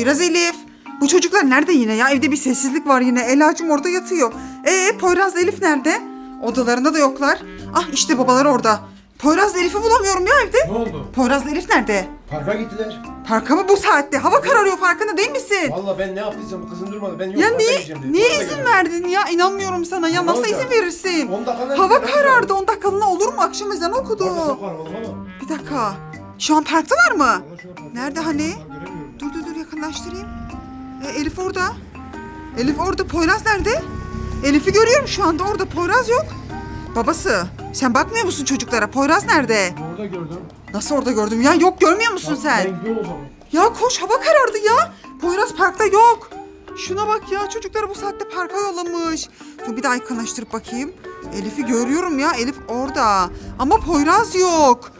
Poyraz Elif. Bu çocuklar nerede yine ya? Evde bir sessizlik var yine. Ela'cığım orada yatıyor. Ee Poyraz Elif nerede? Odalarında da yoklar. Ah işte babalar orada. Poyraz Elif'i bulamıyorum ya evde. Ne oldu? Poyraz Elif nerede? Parka gittiler. Parka mı bu saatte? Hava kararıyor farkında değil misin? Valla ben ne yaptıysam kızım durmadı. Ben yok Ya niye, niye izin verdin ya? İnanmıyorum sana ya. Ne Nasıl olacak? izin verirsin? 10 dakikada Hava karardı. 10 dakikalığına olur mu? Akşam ezanı okudu. Parka sokar oğlum ama. Bir dakika. Şu an parktalar mı? Nerede hani? Yakınlaştırayım. E, Elif orada. Elif orada. Poyraz nerede? Elif'i görüyorum şu anda orada. Poyraz yok. Babası sen bakmıyor musun çocuklara? Poyraz nerede? Orada gördüm. Nasıl orada gördüm ya? Yok görmüyor musun sen? Ben gidiyorum o zaman. Ya koş hava karardı ya. Poyraz parkta yok. Şuna bak ya çocukları bu saatte parka yollamış. Dur bir daha yakınlaştırıp bakayım. Elif'i görüyorum ya. Elif orada. Ama Poyraz yok.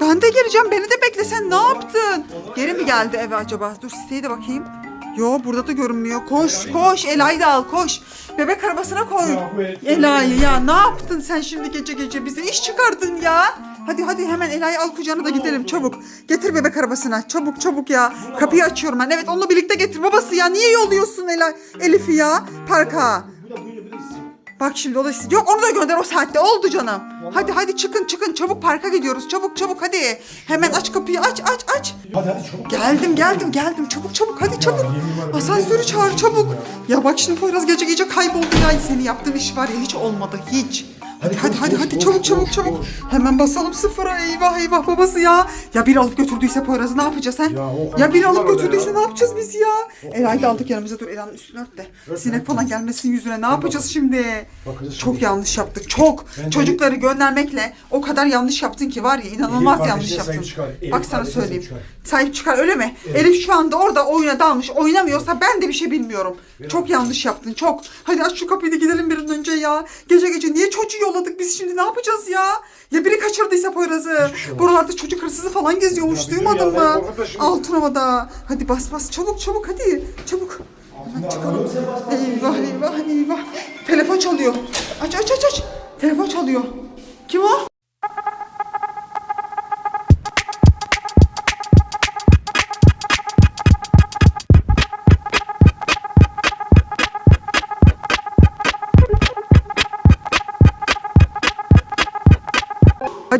Ben de geleceğim. Beni de beklesen ne yaptın? Geri mi geldi eve acaba? Dur siteye de bakayım. Yo burada da görünmüyor. Koş koş Ela'yı da al koş. Bebek arabasına koy. Ela'yı ya ne yaptın sen şimdi gece gece bize iş çıkardın ya. Hadi hadi hemen Ela'yı al kucağına da gidelim çabuk. Getir bebek arabasına çabuk çabuk ya. Kapıyı açıyorum ben. Evet onunla birlikte getir babası ya. Niye yolluyorsun Ela Elif'i ya parka? Bak şimdi o da. Yok onu da gönder o saatte oldu canım. Hadi hadi çıkın çıkın çabuk parka gidiyoruz. Çabuk çabuk hadi. Hemen aç kapıyı aç aç aç. Hadi hadi çabuk. Geldim geldim geldim çabuk çabuk hadi çabuk. var, Asansörü çağır çabuk. Ya bak şimdi Poyraz gece gece kayboldu ya. Senin yaptığın iş var ya hiç olmadı hiç. Hadi hadi Hadi hadi çabuk çabuk çabuk. Hemen basalım sıfıra eyvah eyvah babası ya. Ya biri alıp götürdüyse Poyraz'ı ne yapacağız ha? Ya o Ya kadar alıp götürdüyse ya. ne yapacağız biz ya? Ela'yı da aldık yanımıza dur Ela'nın üstünü ört de. Sinek falan gelmesin yüzüne ne yapacağız şimdi? Bakacağız Çok şimdi. yanlış yaptık çok. Ben de- Çocukları göndermekle o kadar yanlış yaptın ki var ya inanılmaz Elif yanlış yaptın. Elif Bak sana söyleyeyim. sahip Sahip çıkar öyle mi? Elif şu anda orada oyuna dalmış. Oynamıyorsa ben de bir şey bilmiyorum. Çok yanlış yaptın çok. Hadi aç şu kapıyı da gidelim bir an önce ya. Gece gece niye çocuğu yolladık biz şimdi ne yapacağız ya? Ya biri kaçırdıysa Poyraz'ı. Şey. Buralarda çocuk hırsızı falan geziyormuş Ya duymadın ya, mı? korkutma şimdi. Altın havada. Hadi bas bas çabuk çabuk hadi. Çabuk. Hemen çıkalım. Eyvah eyvah eyvah. Telefon çalıyor. Aç aç aç aç. Telefon çalıyor. Kim o?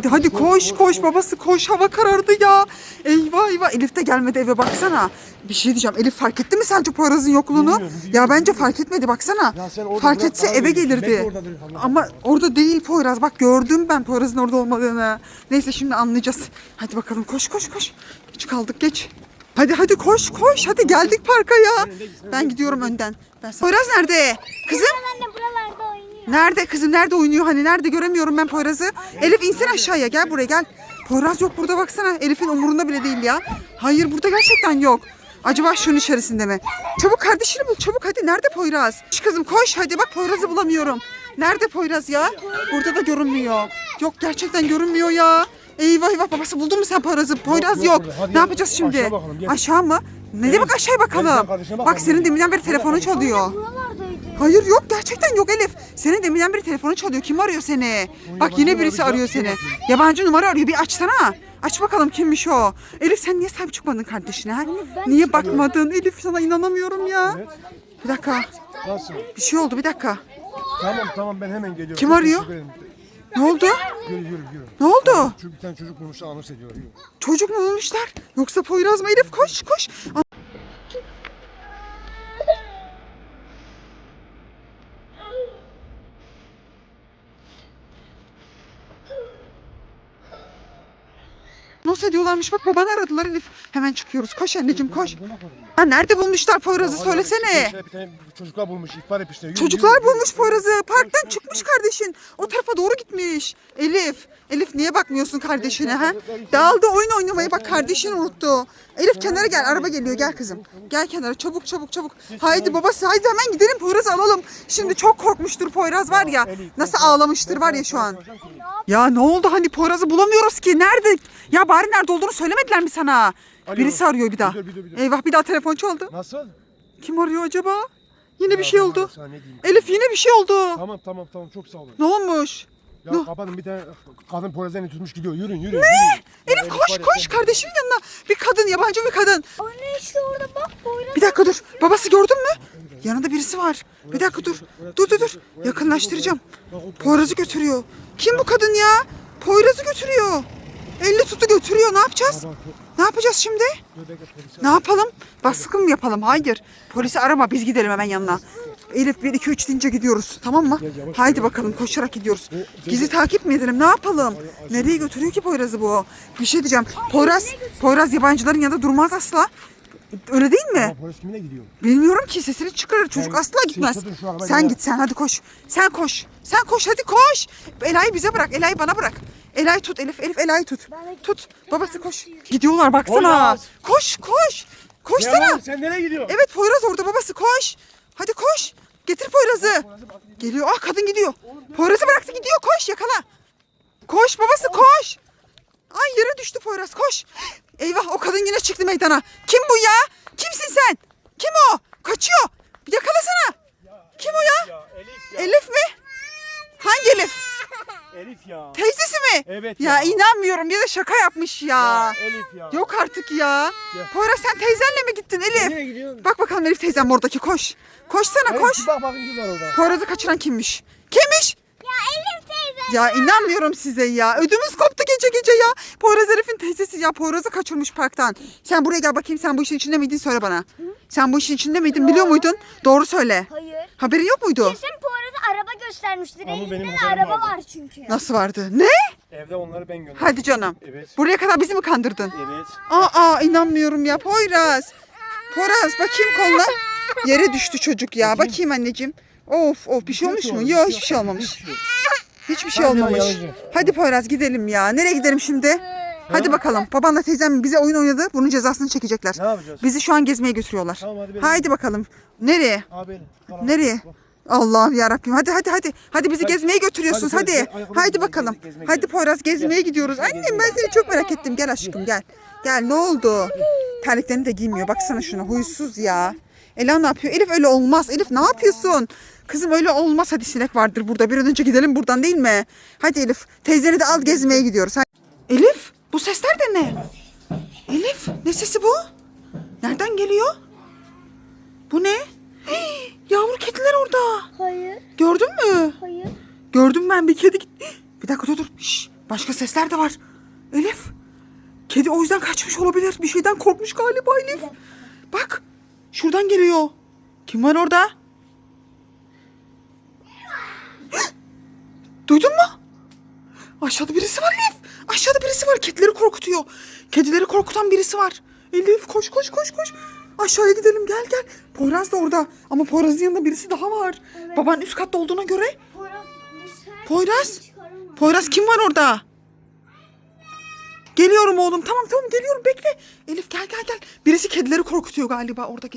Hadi hadi koş koş babası koş hava karardı ya. Eyvah eyvah Elif de gelmedi eve baksana. Bir şey diyeceğim Elif fark etti mi sence Poyraz'ın yokluğunu? Bilmiyorum, Ya bence fark etmedi baksana. Ya sen orada Fark bırak, etse eve. Belki gelirdi. oradadır. Ama orada değil Poyraz bak gördüm ben Poyraz'ın orada olmadığını. Neyse şimdi anlayacağız. Hadi bakalım koş koş koş. Geç kaldık geç. Hadi hadi koş koş hadi geldik parka ya. Ben gidiyorum önden. Ben sana- Poyraz nerede? Kızım Anne oynuyor. Nerede kızım nerede oynuyor hani nerede göremiyorum ben Poyraz'ı. Elif insin aşağıya gel buraya gel. Poyraz yok burada baksana Elif'in umurunda bile değil ya. Hayır burada gerçekten yok. Acaba şunun içerisinde mi? Çabuk kardeşini bul çabuk hadi nerede Poyraz? Koş kızım koş hadi bak Poyraz'ı bulamıyorum. Nerede Poyraz ya? Burada da görünmüyor. Yok gerçekten görünmüyor ya. Eyvah eyvah babası buldun mu sen Poyraz'ı? Poyraz yok yok. burada. Hadi Ne yapacağız şimdi? aşağı bakalım, gel. Aşağı mı? Ne demek aşağıya sen bakalım? kardeşine Bak bakalım. senin deminden beri telefonu çalıyor. Buralardaydı. Hayır yok gerçekten yok Elif. Senin deminden beri telefonu çalıyor. Kim arıyor seni? Bak yine birisi arıyor seni. Yabancı numara arıyor. Bir açsana. Aç bakalım kimmiş o. Elif sen niye sahip çıkmadın kardeşine? Ha? Niye bakmadın? Elif sana inanamıyorum ya. Evet. Bir dakika. Nasıl? Bir şey oldu bir dakika. Tamam tamam ben hemen geliyorum. Kim Çok arıyor? teşekkür ederim. Ne oldu? Yürü yürü yürü. Ne oldu? Çünkü bir tane çocuk bulmuşlar anons. Yürü. Çocuk mu olmuşlar? Yoksa Poyraz mı? Elif koş koş. Nasıl ediyorlarmış bak babanı aradılar Elif. Hemen çıkıyoruz. Koş anneciğim koş. Ha, nerede bulmuşlar Poyraz'ı söylesene. Bir tane çocuklar bulmuş ihbar etmişler. Yürü, Çocuklar yürü, bulmuş Poyraz'ı. Parktan çıkmış kardeşin. O tarafa doğru gitmiş. Elif. Elif niye bakmıyorsun kardeşine ha? Dağıldı oyun oynamayı bak kardeşin unuttu. Elif kenara gel araba geliyor gel kızım. Gel kenara çabuk çabuk çabuk. Haydi babası haydi hemen gidelim Poyraz'ı alalım. Şimdi çok korkmuştur Poyraz var ya. Nasıl ağlamıştır var ya şu an. Ya ne oldu hani Poyraz'ı bulamıyoruz ki. Nerede? Ya bari nerede olduğunu söylemediler mi sana? Alo. Birisi arıyor bir daha. Bir dur, bir dur, bir dur. Eyvah bir daha telefon çaldı. Nasıl? Kim arıyor acaba? Yine bir Ya şey ben oldu. sana ne diyeyim? Elif yine bir şey oldu. Tamam tamam tamam çok sağ olun. Ne olmuş? Ya Ne? kapatın bir tane kadın polislerini tutmuş gidiyor. Yürüyün yürüyün. Ne? yürüyün. Elif koş koş kardeşimin yanına. Bir kadın yabancı bir kadın. Anne işte orada bak boyuna. Bir dakika dur. Babası gördün mü? Yanında birisi var. Bir dakika dur. Dur dur dur. Yakınlaştıracağım. Poyraz'ı götürüyor. Kim bu kadın ya? Poyraz'ı götürüyor. Elle tutu götürüyor. Ne yapacağız? Ne yapacağız şimdi? Ne yapalım? Baskın mı yapalım? Hayır. Polisi arama biz gidelim hemen yanına. Elif 1 2 3 deyince gidiyoruz. Tamam mı? Haydi bakalım koşarak gidiyoruz. Gizli takip mi edelim? Ne yapalım? Nereye götürüyor ki Poyraz'ı bu? Bir şey diyeceğim. Poyraz, Poyraz yabancıların yanında durmaz asla. Öyle değil mi? Ama polis kimine gidiyor? Bilmiyorum ki sesini çıkarır. Çocuk asla gitmez. arabayı Sen git sen hadi koş. Sen koş. Sen koş hadi koş. Ela'yı bize bırak. Ela'yı bana bırak. Ela'yı tut Elif. Elif Ela'yı tut. Tut. Babası koş. Gidiyorlar baksana. Poyraz. Koş koş. Koşsana. Ya sen nereye gidiyorsun? Evet Poyraz orada babası koş. Hadi koş. Getir Poyraz'ı. Geliyor. Ah kadın gidiyor. Poyraz'ı bıraktı gidiyor. Koş yakala. Koş babası koş. Ay yere düştü Poyraz koş. Eyvah o kadın yine çıktı meydana. Kim bu ya? Kimsin sen? Kim o? Kaçıyor. Yakalasana. Kim o ya? Ya Elif ya. Elif mi? Hangi Elif? Elif ya. Teyzesi mi? Evet Ya ya. inanmıyorum ya da şaka yapmış ya. Elif ya. Yok artık ya. Ya. Poyraz sen teyzenle mi gittin Elif? Nereye gidiyorsun? Bak bakalım Elif teyzem oradaki koş. Koşsana Elif, koş. bir Bak bakın kim var orada. Poyraz'ı kaçıran kimmiş? Kimmiş? Ya Elif teyze. Ya inanmıyorum size ya. Ödümüz koptu gece gece ya. Poyraz Elif'in teyzesi ya. Poyraz'ı kaçırmış parktan. Sen buraya gel bakayım sen bu işin içinde miydin söyle bana. Sen bu işin içinde miydin biliyor muydun? Doğru söyle. Hayır. Haberin yok muydu? Kesin Poyraz'a araba göstermiştir. Ama Elinde benim de haberim araba vardı. var çünkü. Nasıl vardı? Ne? Evde onları ben gönderdim. Hadi canım. Evet. Buraya kadar bizi mi kandırdın? Evet. Aa inanmıyorum ya Poyraz. Poyraz bakayım koluna. Yere düştü çocuk ya. Bakayım anneciğim. Of of bir şey olmuş mu? Yok hiçbir şey olmamış. Hiçbir şey Hadi olmamış. yavrucuğum. Hadi Poyraz gidelim ya. Nereye gidelim şimdi? Hadi bakalım. Babanla teyzem bize oyun oynadı. Bunun cezasını çekecekler. Ne yapacağız? Bizi şu an gezmeye götürüyorlar. Tamam, hadi benim. Haydi bakalım. Nereye? Abi. Tamam. Nereye? Allah'ım ya Rabbim. Hadi hadi hadi. Hadi bizi gezmeye götürüyorsunuz Hadi, hadi. hadi, hadi, bakalım. gezmeye, gezmeye Hadi gidelim. Poyraz gezmeye gidiyoruz. Annem ben seni çok merak ettim. Gel aşkım gel. Gel ne oldu? Terliklerini de giymiyor. Baksana şuna huysuz ya. Ela ne yapıyor? Elif öyle olmaz. Elif ne yapıyorsun? Kızım öyle olmaz. Hadi sinek vardır burada. Bir an önce gidelim buradan değil mi? Hadi Elif. Teyzeni de al gezmeye gidiyoruz. Hadi. Elif bu sesler de ne? Elif ne sesi bu? Nereden geliyor? Bu ne? Hii, yavru kediler orada. Hayır. Gördün mü? Hayır. Gördüm ben bir kedi. Bir dakika dur dur. Şş, başka sesler de var. Elif. Kedi o yüzden kaçmış olabilir. Bir şeyden korkmuş galiba Elif. Şuradan geliyor. Kim var orada? Duydun mu? Aşağıda birisi var Elif. Aşağıda birisi var. Kedileri korkutuyor. Kedileri korkutan birisi var. Elif koş koş koş koş. Aşağıya gidelim gel gel. Poyraz da orada. Ama Poyraz'ın yanında birisi daha var. Baban üst katta olduğuna göre. Poyraz bu sen Poyraz. kim var orada? Geliyorum oğlum. Tamam tamam geliyorum bekle. Elif gel gel gel. Birisi kedileri korkutuyor galiba orada.